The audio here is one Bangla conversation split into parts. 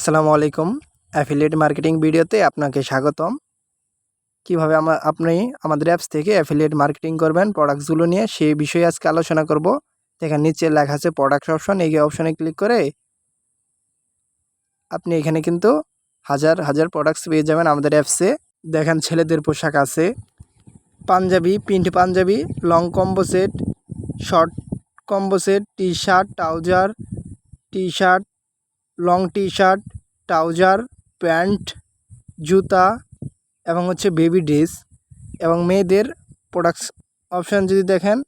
আসসালামু আলাইকুম। অ্যাফিলিয়েট মার্কেটিং ভিডিওতে আপনাকে স্বাগতম। কীভাবে আপনি আমাদের অ্যাপস থেকে অ্যাফিলিয়েট মার্কেটিং করবেন প্রোডাক্টসগুলো নিয়ে সেই বিষয়ে আজকে আলোচনা করব। দেখেন নিচে লেখা আছে প্রোডাক্টস অপশন এই অপশনে ক্লিক করে আপনি এখানে কিন্তু হাজার হাজার প্রোডাক্টস পেয়ে যাবেন আমাদের অ্যাপসে দেখেন ছেলেদের পোশাক আছে। Panjabi, print panjabi long combo set short combo set T shirt trouser T shirt long T shirt trouser, pant, জুতা এবং হচ্ছে বেবি ড্রেস এবং মেয়েদের প্রোডাক্টস অপশান যদি দেখেন,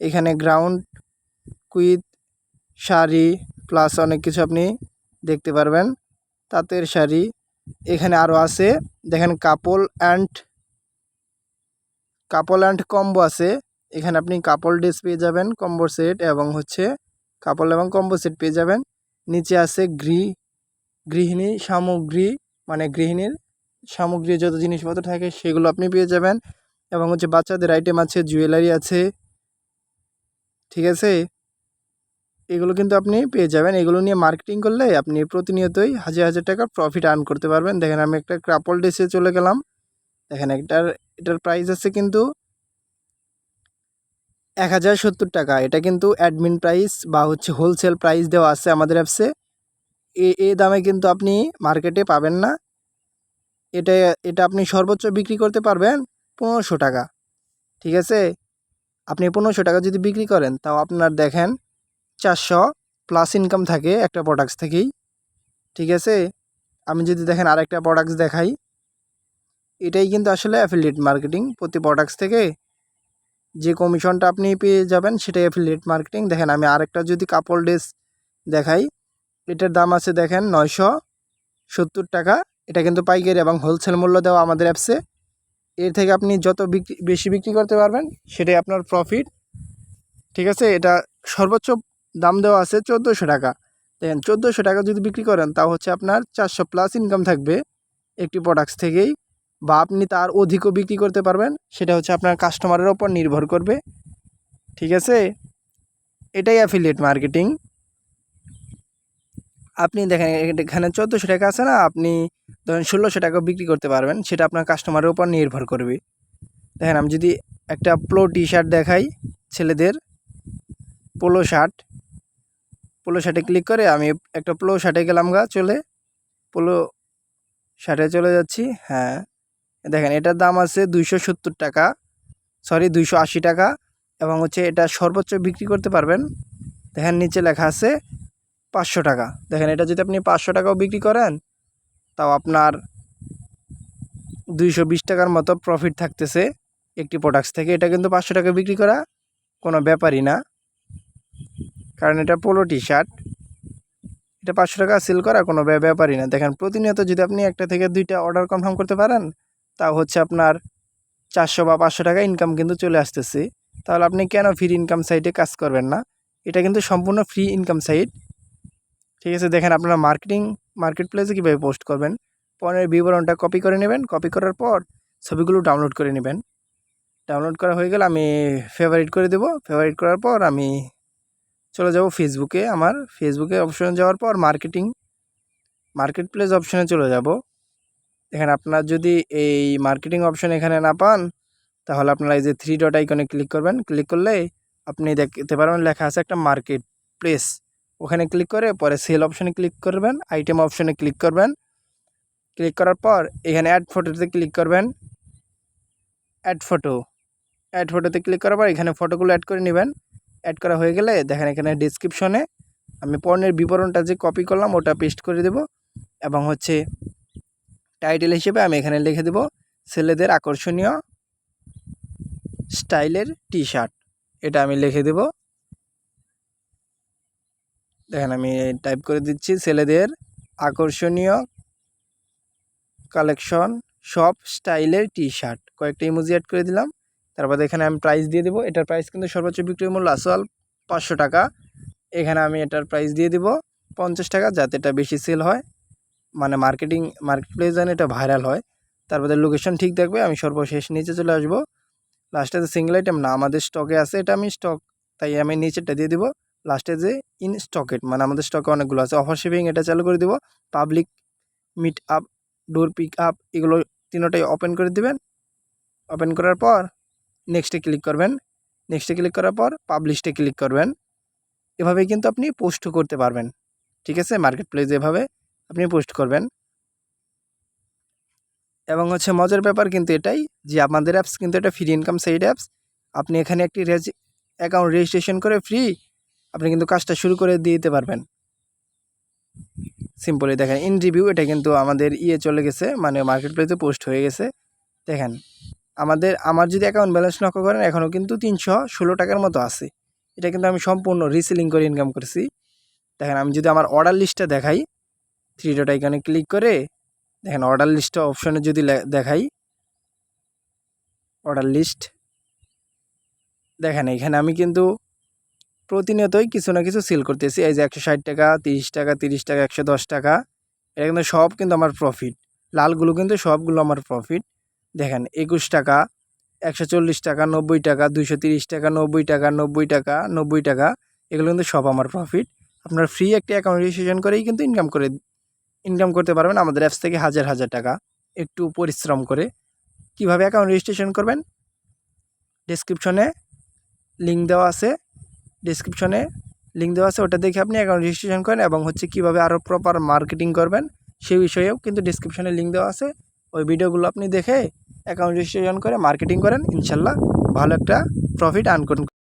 এখানে গ্রাউন্ড কুইথ শাড়ি প্লাস অনেক কিছু আপনি দেখতে পারবেন। তাঁতের শাড়ি, এখানে আরও আছে, দেখেন couple and couple and combo আছে। এখানে আপনি কাপল ড্রেস পেয়ে যাবেন, কম্বো সেট এবং হচ্ছে কাপল এবং কম্বো সেট পেয়ে যাবেন। নিচে আছে গৃহ, গৃহিণী, সামগ্রী মানে গৃহিণীর সামগ্রী যত জিনিসপত্র থাকে সেগুলো আপনি পেয়ে যাবেন। এবং হচ্ছে বাচ্চাদের আইটেম আছে জুয়েলারি আছে, ঠিক আছে? এগুলো কিন্তু আপনি পেয়ে যাবেন। এগুলো নিয়ে মার্কেটিং করলে আপনি প্রতিনিয়তই হাজার হাজার টাকা প্রফিট আর্ন করতে পারবেন। দেখেন আমি একটা ক্রাপল ড্রেসে চলে গেলাম। দেখেন একটার এটার প্রাইস আছে কিন্তু এক হাজার সত্তর টাকা। এটা কিন্তু অ্যাডমিন প্রাইস বা হচ্ছে হোলসেল প্রাইস দেওয়া আছে আমাদের অ্যাপসে এ। এ দামে কিন্তু আপনি মার্কেটে পাবেন না। এটা এটা আপনি সর্বোচ্চ বিক্রি করতে পারবেন পনেরোশো টাকা। ঠিক আছে? আপনি পনেরোশো টাকা যদি বিক্রি করেন, তাও আপনার দেখেন চারশো প্লাস ইনকাম থাকে একটা প্রোডাক্টস থেকেই। ঠিক আছে? আমি যদি দেখেন আরেকটা প্রোডাক্টস দেখাই, এটাই কিন্তু আসলে অ্যাফিলিয়েট মার্কেটিং প্রতি প্রোডাক্টস থেকে। যে কমিশনটা আপনি পেয়ে যাবেন সেটাই অ্যাফিলিয়েট মার্কেটিং দেখেন আমি আরেকটা যদি কাপড় ড্রেস দেখাই, এটার দাম আছে দেখেন নয়শো সত্তর টাকা। এটা কিন্তু পাইকারি এবং হোলসেল মূল্য দেওয়া আমাদের অ্যাপসে এর থেকে আপনি যত বিক্রি, বেশি বিক্রি করতে পারবেন, সেটাই আপনার প্রফিট ঠিক আছে? এটা সর্বোচ্চ দাম দেওয়া আছে চোদ্দোশো টাকা। দেখেন চোদ্দোশো টাকা যদি বিক্রি করেন তা হচ্ছে আপনার চারশো প্লাস ইনকাম থাকবে। একটি প্রোডাক্টস থেকেই। বা আপনি তার অধিকও বিক্রি করতে পারবেন, সেটা হচ্ছে আপনার কাস্টমারের ওপর নির্ভর করবে। ঠিক আছে? এটাই অ্যাফিলিয়েট মার্কেটিং আপনি দেখেন, এখানে চোদ্দোশো টাকা আছে না, আপনি ধরেন ষোলোশো টাকা বিক্রি করতে পারবেন, সেটা আপনার কাস্টমারের ওপর নির্ভর করবে। দেখেন, আমি যদি একটা পোলো টি শার্ট দেখাই ছেলেদের পোলো শার্ট পোলো শার্টে ক্লিক করে আমি একটা পোলো শার্টে গেলাম গা, চলে পোলো শার্টে চলে যাচ্ছি হ্যাঁ। দেখেন, এটার দাম আছে দুইশো সত্তর টাকা সরি দুইশো আশি টাকা, এবং হচ্ছে এটা সর্বোচ্চ বিক্রি করতে পারবেন। দেখেন, নিচে লেখা আছে পাঁচশো টাকা। দেখেন, এটা যদি আপনি পাঁচশো টাকাও বিক্রি করেন, তাও আপনার দুইশো বিশ টাকার মতো প্রফিট থাকতেছে একটি প্রোডাক্টস থেকে। এটা কিন্তু পাঁচশো টাকা বিক্রি করা কোনো ব্যাপারই না, কারণ এটা পোলো টি শার্ট এটা পাঁচশো টাকা সেল করা কোনো ব্যাপারই না। দেখেন, প্রতিনিয়ত যদি আপনি একটা থেকে দুইটা অর্ডার কনফার্ম করতে পারেন তা হচ্ছে আপনার চারশো বা পাঁচশো টাকা ইনকাম কিন্তু চলে আসতেছে। তাহলে আপনি কেন ফ্রি ইনকাম সাইটে কাজ করবেন না? এটা কিন্তু সম্পূর্ণ ফ্রি ইনকাম সাইট ঠিক আছে, দেখেন আপনারা মার্কেটিং মার্কেট প্লেসে কীভাবে পোস্ট করবেন? পণ্যের বিবরণটা কপি করে নেবেন। কপি করার পর ছবিগুলো ডাউনলোড করে নেবেন। ডাউনলোড করা হয়ে গেলে আমি ফেভারিট করে দেব। ফেভারিট করার পর আমি চলে যাব ফেসবুকে আমার ফেসবুকে অপশনে যাওয়ার পর মার্কেটিং মার্কেট প্লেস অপশনে চলে যাব। দেখেন আপনার যদি এই মার্কেটিং অপশন এখানে না পান, তাহলে আপনারা এই যে থ্রি ডট আইকনে ক্লিক করবেন। ক্লিক করলে আপনি দেখতে পারবেন লেখা আছে একটা মার্কেট প্লেস ওখানে ক্লিক করে পরে সেল অপশানে ক্লিক করবেন আইটেম অপশানে ক্লিক করবেন। ক্লিক করার পর এখানে অ্যাড ফটোতে ক্লিক করবেন। অ্যাড ফটো অ্যাড ফটোতে ক্লিক করার পর এখানে ফটোগুলো অ্যাড করে নেবেন। অ্যাড করা হয়ে গেলে দেখেন এখানে ডিসক্রিপশনে আমি পণ্যের বিবরণটা যে কপি করলাম, ওটা পেস্ট করে দেব এবং হচ্ছে টাইটেল হিসেবে আমি এখানে লিখে দেব ছেলেদের আকর্ষণীয় স্টাইলের টি শার্ট এটা আমি লিখে দেব। দেখেন আমি টাইপ করে দিচ্ছি, ছেলেদের আকর্ষণীয় কালেকশন সব স্টাইলের টি শার্ট কয়েকটা ইমোজি অ্যাড করে দিলাম। তারপর এখানে আমি প্রাইস দিয়ে দেবো। এটার প্রাইস কিন্তু সর্বোচ্চ বিক্রি মূল্য আসল পাঁচশো টাকা। এখানে আমি এটার প্রাইস দিয়ে দিব পঞ্চাশ টাকা, যাতে এটা বেশি সেল হয়। মানে মার্কেটিং মার্কেট প্লেস যেন এটা ভাইরাল হয় তারপরে লোকেশন ঠিক থাকবে আমি সর্বশেষ নিচে চলে আসব। লাস্টে যে সিঙ্গেল আইটেম না, আমাদের স্টকে আছে, এটা আমি স্টক তাই আমি নিচেরটা দিয়ে দিব। লাস্টে যে ইন স্টকেট মানে আমাদের স্টকে অনেকগুলো আছে অফার শিপিং এটা চালু করে দিব। Public meet up door pick up এগুলো তিনোটাই ওপেন করে দিবেন। ওপেন করার পর নেক্সটে ক্লিক করবেন। নেক্সটে ক্লিক করার পর পাবলিশটে ক্লিক করবেন। এভাবেই কিন্তু আপনি পোস্ট করতে পারবেন। ঠিক আছে? মার্কেট প্লেস এভাবে। আপনি পোস্ট করবেন। এবং হচ্ছে মজার ব্যাপার কিন্তু এটাই যে আমাদের অ্যাপস কিন্তু এটা ফ্রি ইনকাম সাইড অ্যাপস আপনি এখানে একটি অ্যাকাউন্ট রেজিস্ট্রেশন করে ফ্রি আপনি কিন্তু কাজটা শুরু করে দিতে পারবেন। সিম্পলি দেখেন ইন রিভিউ এটা কিন্তু আমাদের ইয়ে চলে গেছে মানে মার্কেট প্লেসে পোস্ট হয়ে গেছে। দেখেন, আমাদের, আমার যদি অ্যাকাউন্ট ব্যালেন্স লক্ষ্য করেন এখনও কিন্তু তিনশো ষোলো টাকার মতো আছে। এটা কিন্তু আমি সম্পূর্ণ রিসেলিং করে ইনকাম করছি। দেখেন, আমি যদি আমার অর্ডার লিস্টটা দেখাই থ্রি ডট আইকনে ক্লিক করে, দেখেন অর্ডার লিস্ট অপশনে যদি দেখাই অর্ডার লিস্ট দেখেন এখানে আমি কিন্তু প্রতিনিয়তই কিছু না কিছু সেল করতেছি। এই যে একশো ষাট টাকা, তিরিশ টাকা তিরিশ টাকা, একশো দশ টাকা, এটা কিন্তু সব কিন্তু আমার প্রফিট লালগুলো কিন্তু সবগুলো আমার প্রফিট দেখেন একুশ টাকা, একশো চল্লিশ টাকা, নব্বই টাকা দুশো তিরিশ টাকা, নব্বই টাকা নব্বই টাকা নব্বই টাকা, এগুলো কিন্তু সব আমার প্রফিট আপনার ফ্রি একটি অ্যাকাউন্ট রেজিস্ট্রেশন করেই কিন্তু ইনকাম করে ইনকাম করতে পারবেন, আমাদের অ্যাপস থেকে হাজার হাজার টাকা। একটু পরিশ্রম করে কীভাবে অ্যাকাউন্ট রেজিস্ট্রেশন করবেন? ডেসক্রিপশনে লিঙ্ক দেওয়া আছে। ডেসক্রিপশনে লিঙ্ক দেওয়া আছে, ওটা দেখে আপনি অ্যাকাউন্ট রেজিস্ট্রেশন করেন এবং হচ্ছে কীভাবে আরও প্রপার মার্কেটিং করবেন, সেই বিষয়েও কিন্তু ডেসক্রিপশনে লিঙ্ক দেওয়া আছে। ওই ভিডিওগুলো আপনি দেখে অ্যাকাউন্ট রেজিস্ট্রেশন করে মার্কেটিং করেন, ইনশাল্লাহ ভালো একটা প্রফিট আর্ন করুন